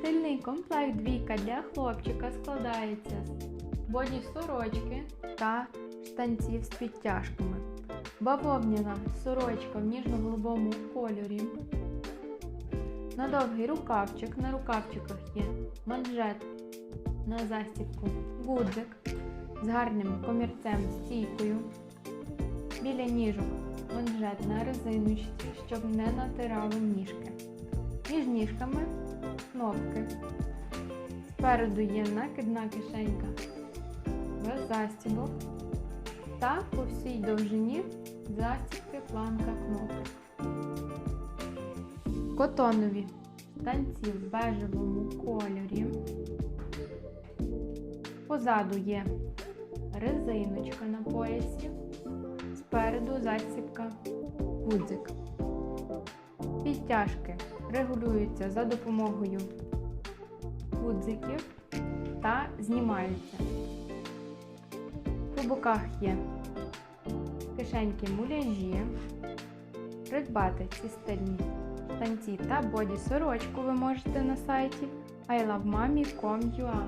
Стильний комплект двійка для хлопчика складається з боді сорочки та штанців з підтяжками. Бавовняна сорочка в ніжно-голубому кольорі. На довгий рукавчик. На рукавчиках є манжет на застібку, гудзик з гарним комірцем стійкою. Біля ніжок манжет на резиночці, щоб не натирали ніжки. Між ніжками кнопки. Спереду є накидна кишенька без застібок та по всій довжині застібки планка кнопок. Котонові штанці в бежевому кольорі. Позаду є резиночка на поясі, спереду застібка гудзик. Підтяжки регулюються за допомогою гудзиків та знімаються. По боках є кишеньки муляжі. Придбати ці стильні штанці та боді сорочку ви можете на сайті ilovemami.com.ua